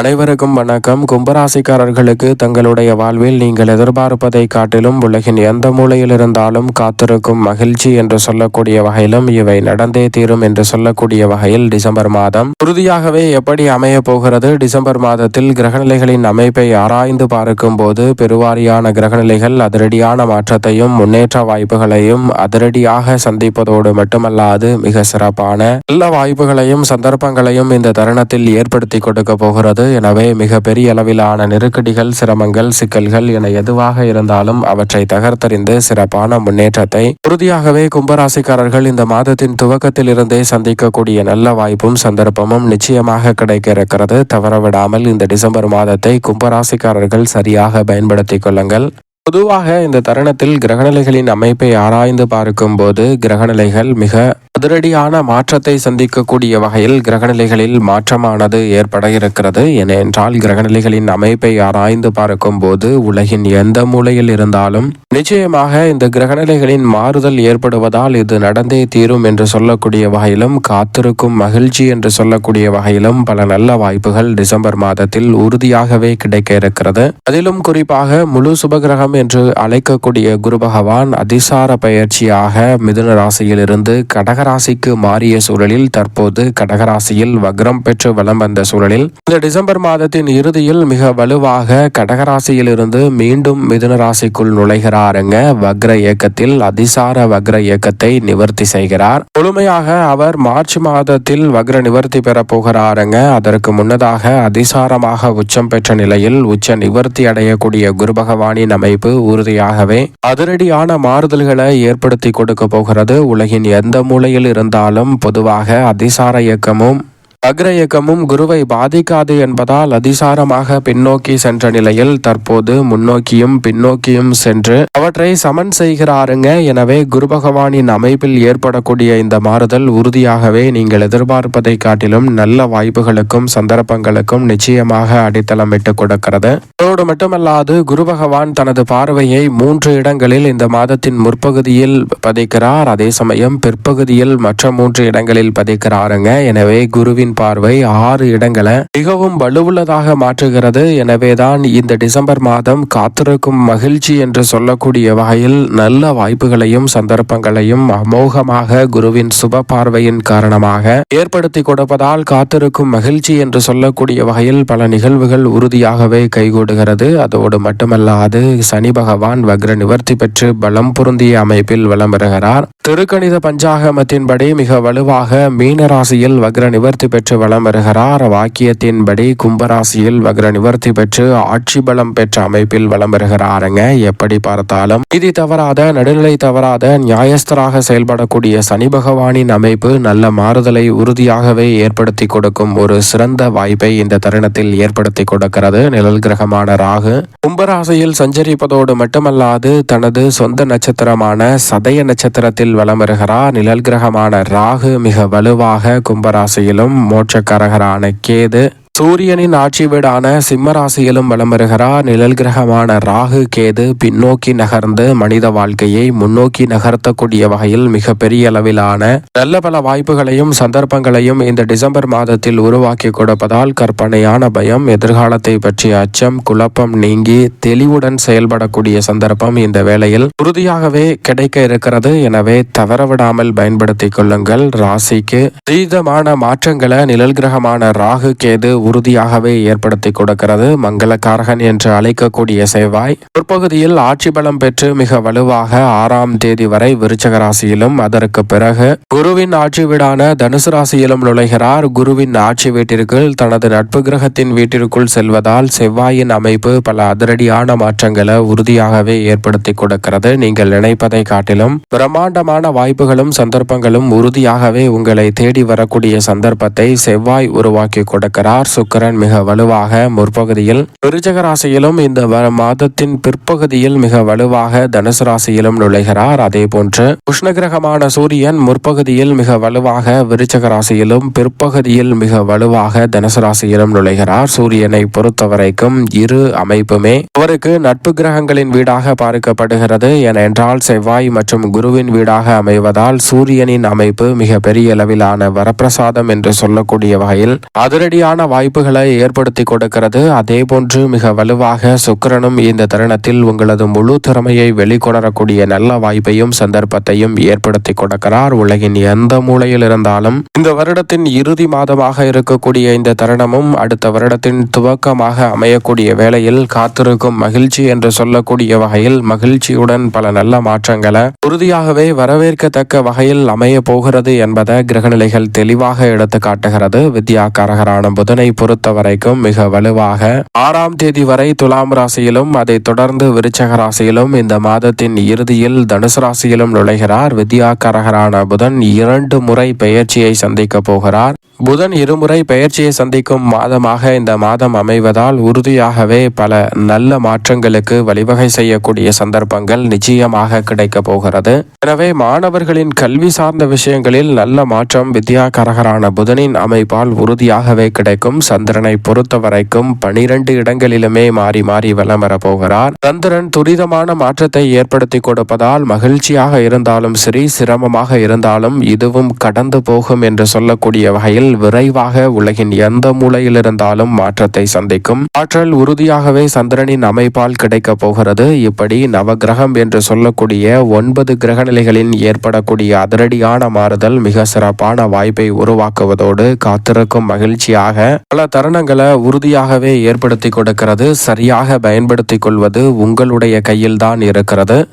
அனைவருக்கும் வணக்கம். கும்பராசிக்காரர்களுக்கு தங்களுடைய வாழ்வில் நீங்கள் எதிர்பார்ப்பதை காட்டிலும் உலகின் எந்த மூலையில் இருந்தாலும் காத்திருக்கும் மகிழ்ச்சி என்று சொல்லக்கூடிய வகையிலும் இவை நடந்தே தீரும் என்று சொல்லக்கூடிய வகையில் டிசம்பர் மாதம் உறுதியாகவே எப்படி அமைய போகிறது? டிசம்பர் மாதத்தில் கிரகநிலைகளின் அமைப்பை ஆராய்ந்து பார்க்கும் போது பெருவாரியான கிரகநிலைகள் அதிரடியான மாற்றத்தையும் முன்னேற்ற வாய்ப்புகளையும் அதிரடியாக சந்திப்பதோடு மட்டுமல்லாது மிக சிறப்பான நல்ல வாய்ப்புகளையும் சந்தர்ப்பங்களையும் இந்த தருணத்தில் ஏற்படுத்தி கொடுக்க போகிறது. எனவே மிக பெரிய அளவிலான நெருக்கடிகள் சிரமங்கள் சிக்கல்கள் என எதுவாக இருந்தாலும் அவற்றை தகர்த்தறிந்து சிறப்பான முன்னேற்றத்தை உறுதியாகவே கும்பராசிக்காரர்கள் இந்த மாதத்தின் துவக்கத்தில் இருந்தே சந்திக்கக்கூடிய நல்ல வாய்ப்பும் சந்தர்ப்பமும் நிச்சயமாக கிடைக்க இருக்கிறது தவறவிடாமல் இந்த டிசம்பர் மாதத்தை கும்பராசிக்காரர்கள் சரியாக பயன்படுத்திக் கொள்ளுங்கள். பொதுவாக இந்த தருணத்தில் கிரகநிலைகளின் அமைப்பை ஆராய்ந்து பார்க்கும்போது கிரகநிலைகள் மிக அதிரடியான மாற்றத்தை சந்திக்கக்கூடிய வகையில் கிரகநிலைகளில் மாற்றமானது ஏற்பட இருக்கிறது ஏனென்றால் கிரகநிலைகளின் அமைப்பை ஆராய்ந்து பார்க்கும் போது உலகின் எந்த மூலையில் இருந்தாலும் நிச்சயமாக இந்த கிரகநிலைகளின் மாறுதல் ஏற்படுவதால் இது நடந்தே தீரும் என்று சொல்லக்கூடிய வகையிலும் காத்திருக்கும் மகிழ்ச்சி என்று சொல்லக்கூடிய வகையிலும் பல நல்ல வாய்ப்புகள் டிசம்பர் மாதத்தில் உறுதியாகவே கிடைக்க இருக்கிறது அதிலும் குறிப்பாக முழு சுபகிரகம் என்று அழைக்கக்கூடிய குரு பகவான் அதிசார பயிற்சியாக மிதுன ராசியிலிருந்து கடக கடகராசிக்கு மாறிய சூழலில் தற்போது கடகராசியில் வக்ரம் பெற்று வலம் வந்த சூழலில் இந்த டிசம்பர் மாதத்தின் இறுதியில் மிக வலுவாக கடகராசியிலிருந்து மீண்டும் மிதுன ராசிக்குள் நுழைகிறாருங்க. வக்ர இயக்கத்தில் அதிசார வக்ர இயக்கத்தை நிவர்த்தி செய்கிறார். முழுமையாக அவர் மார்ச் மாதத்தில் வக்ர நிவர்த்தி பெற போகிறாருங்க. அதற்கு முன்னதாக அதிசாரமாக உச்சம் பெற்ற நிலையில் உச்ச நிவர்த்தி அடையக்கூடிய குரு பகவானின் அமைப்பு உறுதியாகவே அதிரடியான மாறுதல்களை ஏற்படுத்தி கொடுக்க போகிறது. உலகின் எந்த மூலையில் இருந்தாலும் பொதுவாக அதிசார இயக்கமும் அக்ரயக்கமும் குருவை பாதிக்காது என்பதால் அதிசாரமாக பின்னோக்கி சென்ற நிலையில் தற்போது முன்னோக்கியும் பின்னோக்கியும் சென்று அவற்றை சமன் செய்கிறாருங்க. எனவே குரு பகவானின் அமைப்பில் ஏற்படக்கூடிய இந்த மாறுதல் உறுதியாகவே நீங்கள் எதிர்பார்ப்பதை காட்டிலும் நல்ல வாய்ப்புகளுக்கும் சந்தர்ப்பங்களுக்கும் நிச்சயமாக அடித்தளமிட்டு கொடுக்கிறது. அதோடு மட்டுமல்லாது குரு பகவான் தனது பார்வையை மூன்று இடங்களில் இந்த மாதத்தின் முற்பகுதியில் பதிக்கிறார். அதே சமயம் பிற்பகுதியில் மற்ற மூன்று இடங்களில் பதிக்கிறாருங்க. எனவே குருவின் பார்வை ஆறு இடங்களை மிகவும் வலுவுள்ளதாக மாற்றுகிறது. எனவேதான் இந்த டிசம்பர் மாதம் காத்திருக்கும் மகிழ்ச்சி என்று சொல்லக்கூடிய வகையில் நல்ல வாய்ப்புகளையும் சந்தர்ப்பங்களையும் அமோகமாக குருவின் சுப பார்வையின் காரணமாக ஏற்படுத்தி கொடுப்பதால் காத்திருக்கும் மகிழ்ச்சி என்று சொல்லக்கூடிய வகையில் பல நிகழ்வுகள் உறுதியாகவே கைகூடுகிறது. அதோடு மட்டுமல்லாது சனி பகவான் வக்ர நிவர்த்தி பெற்று பலம் பொருந்திய அமைப்பில் வலம் பெறுகிறார். திருக்கணித பஞ்சாகமத்தின்படி மிக வலுவாக மீனராசியில் வக்ர நிவர்த்தி பெற்று வலம் வருகிறார். வாக்கியத்தின்படி கும்பராசியில் வக்ர நிவர்த்தி பெற்று ஆட்சி பலம் பெற்ற அமைப்பில் வலம் வருகிறாருங்க. எப்படி பார்த்தாலும் நிதி தவறாத நடுநிலை தவறாத நியாயஸ்தராக செயல்படக்கூடிய சனி பகவானின் அமைப்பு நல்ல மாறுதலை உறுதியாகவே ஏற்படுத்தி கொடுக்கும் ஒரு சிறந்த வாய்ப்பை இந்த தருணத்தில் ஏற்படுத்தி கொடுக்கிறது. நிழல் கிரகமான ராகு கும்பராசியில் சஞ்சரிப்பதோடு மட்டுமல்லாது தனது சொந்த நட்சத்திரமான சதய நட்சத்திரத்தில் வலம் வருகிறார். நிழல் கிரகமான ராகு மிக வலுவாக கும்பராசியிலும் மோட்சக்காரகரான கேது சூரியனின் ஆட்சி வீடான சிம்மராசியிலும் வலம் வருகிறார் நிழல் கிரகமான ராகு கேது பின்னோக்கி நகர்ந்து மனித வாழ்க்கையை முன்னோக்கி நகர்த்தக்கூடிய வகையில் மிக பெரிய அளவிலான நல்ல பல வாய்ப்புகளையும் சந்தர்ப்பங்களையும் இந்த டிசம்பர் மாதத்தில் உருவாக்கி கொடுப்பதால் கற்பனையான பயம் எதிர்காலத்தை பற்றிய அச்சம் குழப்பம் நீங்கி தெளிவுடன் செயல்படக்கூடிய சந்தர்ப்பம் இந்த வேளையில் உறுதியாகவே கிடைக்க இருக்கிறது. எனவே தவறவிடாமல் பயன்படுத்திக் கொள்ளுங்கள். ராசிக்கு தீதமான மாற்றங்களை நிழல் கிரகமான ராகு கேது உறுதியாகவே ஏற்படுத்தி கொடுக்கிறது. மங்களக்காரகன் என்று அழைக்கக்கூடிய செவ்வாய் பிற்பகுதியில் ஆட்சி பலம் பெற்று மிக வலுவாக ஆறாம் தேதி வரை விருச்சக ராசியிலும் அதற்கு பிறகு குருவின் ஆட்சி வீடான தனுசு ராசியிலும் நுழைகிறார். குருவின் ஆட்சி வீட்டிற்கு தனது நட்பு கிரகத்தின் வீட்டிற்குள் செல்வதால் செவ்வாயின் அமைப்பு பல அதிரடியான மாற்றங்களை உறுதியாகவே ஏற்படுத்தி கொடுக்கிறது. நீங்கள் நினைப்பதை காட்டிலும் பிரம்மாண்டமான வாய்ப்புகளும் சந்தர்ப்பங்களும் உறுதியாகவே உங்களை தேடி வரக்கூடிய சந்தர்ப்பத்தை செவ்வாய் உருவாக்கி கொடுக்கிறார். சுக்கரன் மிக வலுவாக முற்பகுதியில் விருச்சக ராசியிலும் இந்த மாதத்தின் பிற்பகுதியில் மிக வலுவாக தனுசு ராசியிலும் நுழைகிறார். அதே போன்று உஷ்ணகிரகமான சூரியன் முற்பகுதியில் மிக வலுவாக விருச்சக ராசியிலும் பிற்பகுதியில் மிக வலுவாக தனுசு ராசியிலும் நுழைகிறார். சூரியனை பொறுத்தவரைக்கும் இரு அமைப்புமே அவருக்கு நட்பு கிரகங்களின் வீடாக பார்க்கப்படுகிறது. ஏனென்றால் செவ்வாய் மற்றும் குருவின் வீடாக அமைவதால் சூரியனின் அமைப்பு மிக பெரிய அளவிலான வரப்பிரசாதம் என்று சொல்லக்கூடிய வகையில் அதிரடியான வாய்ப்பு வாய்ப்புகளை ஏற்படுத்தி கொடுக்கிறது. அதே போன்று மிக வலுவாக சுக்கிரனும் இந்த தருணத்தில் உங்களது முழு திறமையை வெளிக்கொணரக்கூடிய நல்ல வாய்ப்பையும் சந்தர்ப்பத்தையும் ஏற்படுத்தி கொடுக்கிறார். உலகின் எந்த மூலையில் இருந்தாலும் இந்த வருடத்தின் இறுதி மாதமாக இருக்கக்கூடிய இந்த தருணமும் அடுத்த வருடத்தின் துவக்கமாக அமையக்கூடிய வேளையில் காத்திருக்கும் மகிழ்ச்சி என்று சொல்லக்கூடிய வகையில் மகிழ்ச்சியுடன் பல நல்ல மாற்றங்களை உறுதியாகவே வரவேற்கத்தக்க வகையில் அமைய போகிறது என்பதை கிரகநிலைகள் தெளிவாக எடுத்து காட்டுகிறது வித்யாகாரகரான புதனை பொறுத்த வரைக்கும் மிக வலுவாக. ஆறாம் தேதி வரை துலாம் ராசியிலும் அதைத் தொடர்ந்து விருச்சக ராசியிலும் இந்த மாதத்தின் இறுதியில் தனுசு ராசியிலும் நுழைகிறார். வித்யாகாரகரான புதன் இரண்டு முறை பெயர்ச்சியை சந்திக்க போகிறார். புதன் இருமுறை பெயர்ச்சியை சந்திக்கும் மாதமாக இந்த மாதம் அமைவதால் உறுதியாகவே பல நல்ல மாற்றங்களுக்கு வழிவகை செய்யக்கூடிய சந்தர்ப்பங்கள் நிச்சயமாக கிடைக்கப் போகிறது. எனவே மாணவர்களின் கல்வி சார்ந்த விஷயங்களில் நல்ல மாற்றம் வித்யாகரகரான புதனின் அமைப்பால் உறுதியாகவே கிடைக்கும். சந்திரனை பொறுத்த வரைக்கும் பனிரெண்டு இடங்களிலுமே மாறி மாறி வலம் வரப் போகிறார். சந்திரன் துரிதமான மாற்றத்தை ஏற்படுத்தி கொடுப்பதால் மகிழ்ச்சியாக இருந்தாலும் சரி சிரமமாக இருந்தாலும் இதுவும் கடந்து போகும் என்று சொல்லக்கூடிய வகையில் விரைவாக உலகின் எந்த மூலையில் இருந்தாலும் மாற்றத்தை சந்திக்கும். ஆற்றல் உறுதியாகவே சந்திரனின் அமைப்பால் கிடைக்கப் போகிறது. இப்படி நவகிரகம் என்று சொல்லக்கூடிய ஒன்பது கிரகநிலைகளின் ஏற்படக்கூடிய அதிரடியான மாறுதல் மிக சிறப்பான வாய்ப்பை உருவாக்குவதோடு காத்திருக்கும் மகிழ்ச்சியாக பல தருணங்களை உறுதியாகவே ஏற்படுத்தி கொடுக்கிறது. சரியாக பயன்படுத்திக் கொள்வது உங்களுடைய கையில்தான் இருக்கிறது.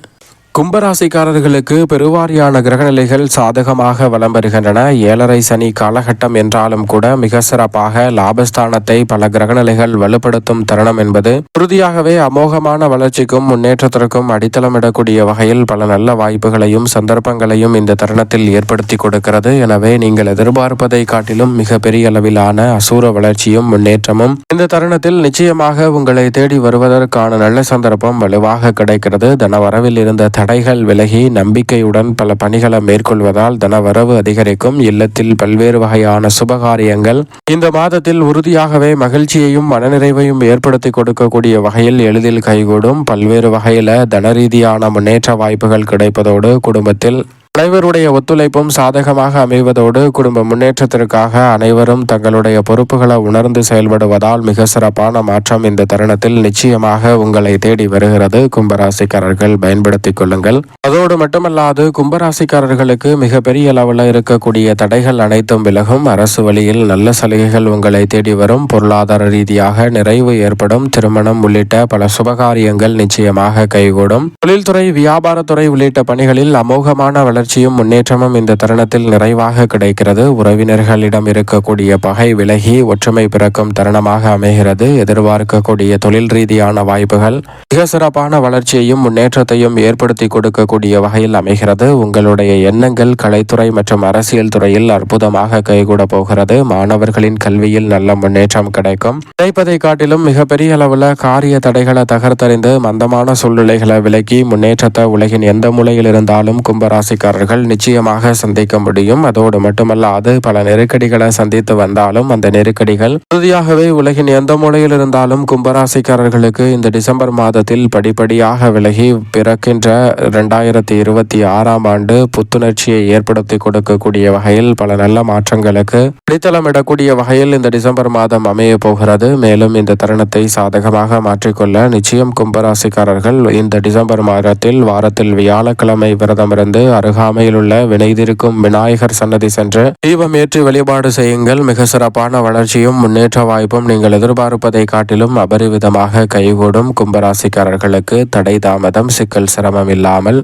கும்பராசிக்காரர்களுக்கு பெருவாரியான கிரகநிலைகள் சாதகமாக வலம் வருகின்றன. ஏழரை சனி காலகட்டம் என்றாலும் கூட மிக சிறப்பாக லாபஸ்தானத்தை பல கிரகநிலைகள் வலுப்படுத்தும் தருணம் என்பது உறுதியாகவே அமோகமான வளர்ச்சிக்கும் முன்னேற்றத்திற்கும் அடித்தளமிடக்கூடிய வகையில் பல நல்ல வாய்ப்புகளையும் சந்தர்ப்பங்களையும் இந்த தருணத்தில் ஏற்படுத்தி கொடுக்கிறது. எனவே நீங்கள் எதிர்பார்ப்பதை காட்டிலும் மிக பெரிய அளவிலான அசூர வளர்ச்சியும் முன்னேற்றமும் இந்த தருணத்தில் நிச்சயமாக உங்களை தேடி வருவதற்கான நல்ல சந்தர்ப்பம் வலுவாக கிடைக்கிறது. தனவரவில் இருந்த தடைகள் விலகி நம்பிக்கையுடன் பல பணிகளை மேற்கொள்வதால் தனவரவு அதிகரிக்கும். இல்லத்தில் பல்வேறு வகையான சுபகாரியங்கள். இந்த மாதத்தில் உறுதியாகவே மகிழ்ச்சியையும் மனநிறைவையும் ஏற்படுத்தி கொடுக்கக்கூடிய வகையில் எளிதில் கைகூடும். பல்வேறு வகையில தன ரீதியான முன்னேற்ற வாய்ப்புகள் கிடைப்பதோடு குடும்பத்தில் அனைவருடைய ஒத்துழைப்பும் சாதகமாக அமைவதோடு குடும்ப முன்னேற்றத்திற்காக அனைவரும் தங்களுடைய பொறுப்புகளை உணர்ந்து செயல்படுவதால் மிக சிறப்பான மாற்றம் இந்த தருணத்தில் நிச்சயமாக உங்களை தேடி வருகிறது. கும்பராசிக்காரர்கள் பயன்படுத்திக் கொள்ளுங்கள். அதோடு மட்டுமல்லாது கும்பராசிக்காரர்களுக்கு மிகப்பெரிய அளவில் இருக்கக்கூடிய தடைகள் அனைத்தும் விலகும். அரசு வழியில் நல்ல சலுகைகள் உங்களை தேடி வரும். பொருளாதார ரீதியாக நிறைவு ஏற்படும். திருமணம் உள்ளிட்ட பல சுபகாரியங்கள் நிச்சயமாக கைகூடும். தொழில்துறை வியாபாரத்துறை உள்ளிட்ட பணிகளில் அமோகமான வளர்ச்சி வளர்ச்சியும் முன்னேற்றமும் இந்த தருணத்தில் நிறைவாக கிடைக்கிறது. உறவினர்களிடம் இருக்கக்கூடிய பகை விலகி ஒற்றுமை பிறக்கும் தருணமாக அமைகிறது. எதிர்பார்க்கக்கூடிய தொழில் ரீதியான வாய்ப்புகள் மிக சிறப்பான வளர்ச்சியையும் முன்னேற்றத்தையும் ஏற்படுத்தி கொடுக்கக்கூடிய வகையில் அமைகிறது. உங்களுடைய எண்ணங்கள் கலைத்துறை மற்றும் அரசியல் துறையில் அற்புதமாக கைகூட போகிறது. மாணவர்களின் கல்வியில் நல்ல முன்னேற்றம் கிடைக்கும். கிடைப்பதை காட்டிலும் மிகப்பெரிய அளவில் காரிய தடைகளை தகர்த்தறிந்து மந்தமான சூழ்நிலைகளை விலக்கி முன்னேற்றத்தை உலகின் எந்த மூலையில் இருந்தாலும் கும்பராசிக்கார ராசிக்காரர்கள் நிச்சயமாக சந்திக்க முடியும். அதோடு மட்டுமல்லாது பல நெருக்கடிகளை சந்தித்து வந்தாலும் அந்த நெருக்கடிகள் உறுதியாகவே உலகின் எந்த மூலையில் இருந்தாலும் கும்பராசிக்காரர்களுக்கு இந்த டிசம்பர் மாதத்தில் படிப்படியாக விலகி பிறக்கின்ற இரண்டாயிரத்தி இருபத்தி ஆறாம் ஆண்டு புத்துணர்ச்சியை ஏற்படுத்தி கொடுக்கக்கூடிய வகையில் பல நல்ல மாற்றங்களுக்கு அடித்தளமிடக்கூடிய வகையில் இந்த டிசம்பர் மாதம் அமைய போகிறது. மேலும் இந்த தருணத்தை சாதகமாக மாற்றிக்கொள்ள நிச்சயம் கும்பராசிக்காரர்கள் இந்த டிசம்பர் மாதத்தில் வாரத்தில் வியாழக்கிழமை விரதமிருந்து அருகா அருகாமையில் உள்ள வினைதிருக்கும் விநாயகர் சன்னதி சென்று தீபம் ஏற்றி வழிபாடு செய்யுங்கள். மிக சிறப்பான வளர்ச்சியும் முன்னேற்ற வாய்ப்பும் நீங்கள் எதிர்பார்ப்பதை காட்டிலும் அபரிவிதமாக கைகூடும் கும்பராசிக்காரர்களுக்கு தடை தாமதம் சிக்கல் சிரமம் இல்லாமல்